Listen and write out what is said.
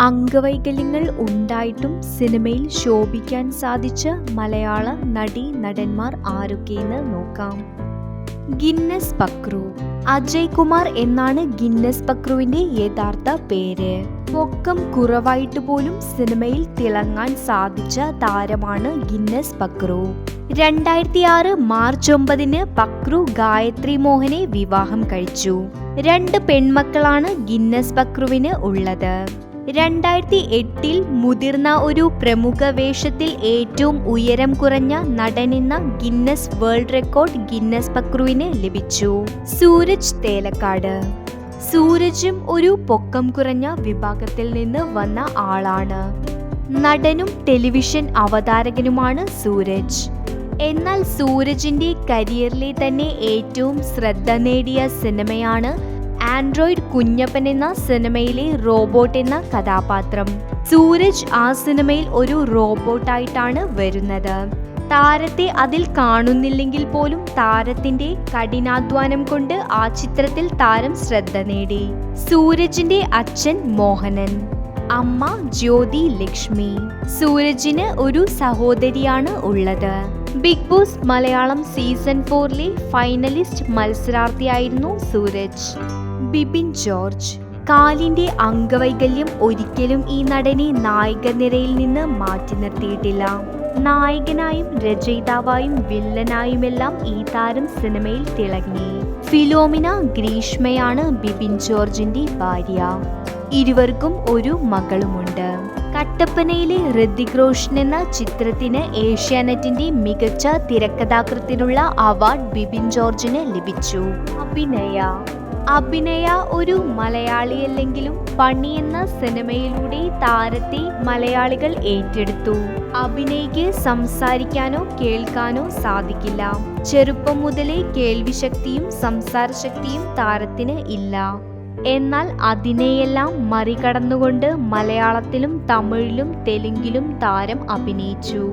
അംഗവൈകല്യങ്ങൾ ഉണ്ടായിട്ടും സിനിമയിൽ ശോഭിക്കാൻ സാധിച്ച മലയാള നടി നടന്മാർ ആരൊക്കെയെന്ന് നോക്കാം. ഗിന്നസ് പക്രു. അജയ് കുമാർ എന്നാണ് ഗിന്നസ് പക്രുവിന്റെ യഥാർത്ഥ പേര്. പൊക്കം കുറവായിട്ട് പോലും സിനിമയിൽ തിളങ്ങാൻ സാധിച്ച താരമാണ് ഗിന്നസ് പക്രു. രണ്ടായിരത്തി ആറ് മാർച്ച് ഒമ്പതിന് പക്രു ഗായത്രി മോഹനെ വിവാഹം കഴിച്ചു. രണ്ട് പെൺമക്കളാണ് ഗിന്നസ് പക്രുവിന് ഉള്ളത്. രണ്ടായിരത്തി എട്ടിൽ മുതിർന്ന ഒരു പ്രമുഖ വേഷത്തിൽ ഏറ്റവും ഉയരം കുറഞ്ഞ നടനെന്ന ഗിന്നസ് വേൾഡ് റെക്കോർഡ് ഗിന്നസ് പക്രുവിന് ലഭിച്ചു. സൂരജ് തേലക്കാട്. സൂരജും ഒരു പൊക്കം കുറഞ്ഞ വിഭാഗത്തിൽ നിന്ന് വന്ന ആളാണ്. നടനും ടെലിവിഷൻ അവതാരകനുമാണ് സൂരജ്. എന്നാൽ സൂരജിന്റെ കരിയറിലെ തന്നെ ഏറ്റവും ശ്രദ്ധ നേടിയ സിനിമയാണ് ആൻഡ്രോയിഡ് കുഞ്ഞപ്പൻ എന്ന സിനിമയിലെ റോബോട്ട് എന്ന കഥാപാത്രം. സൂരജ് ആ സിനിമയിൽ ഒരു റോബോട്ടായിട്ടാണ് വരുന്നത്. താരത്തെ അതിൽ കാണുന്നില്ലെങ്കിൽ പോലും താരത്തിന്റെ കഠിനാധ്വാനം കൊണ്ട് ആ ചിത്രത്തിൽ താരം ശ്രദ്ധ നേടി. സൂരജിന്റെ അച്ഛൻ മോഹനൻ അമ്മ ജ്യോതി ലക്ഷ്മി. സൂരജിന് ഒരു സഹോദരിയാണ് ഉള്ളത്. ബിഗ് ബോസ് മലയാളം സീസൺ ഫോറിലെ ഫൈനലിസ്റ്റ് മത്സരാർത്ഥിയായിരുന്നു സൂരജ്. ബിബിൻ ജോർജ് കാലിന്റെ അംഗവൈകല്യം ഒരിക്കലും ഈ നടനെ നായകനിരയിൽ നിന്ന് മാറ്റി നിർത്തിയിട്ടില്ല. നായകനായും രചയിതാവായും വില്ലനായുമെല്ലാം ഈ താരം സിനിമയിൽ തിളങ്ങി. ഫിലോമിന ഗ്രീഷ്മയാണ് ബിബിൻ ജോർജിന്റെ ഭാര്യ. ഇരുവർക്കും ഒരു മകളുമുണ്ട്. കട്ടപ്പനയിലെ ഋതിക് റോഷൻ എന്ന ചിത്രത്തിന് ഏഷ്യാനെറ്റിന്റെ മികച്ച തിരക്കഥാകൃത്തിനുള്ള അവാർഡ് ബിബിൻ ജോർജിന് ലഭിച്ചു. അഭിനയ അഭിനയ ഒരു മലയാളിയല്ലെങ്കിലും പണി എന്ന സിനിമയിലൂടെ താരത്തെ മലയാളികൾ ഏറ്റെടുത്തു. അഭിനയ്ക്ക് സംസാരിക്കാനോ കേൾക്കാനോ സാധിക്കില്ല. ചെറുപ്പം മുതലേ കേൾവിശക്തിയും സംസാരശക്തിയും താരത്തിന് ഇല്ല. എന്നാൽ അതിനെയെല്ലാം മറികടന്നുകൊണ്ട് മലയാളത്തിലും തമിഴിലും തെലുങ്കിലും താരം അഭിനയിച്ചു.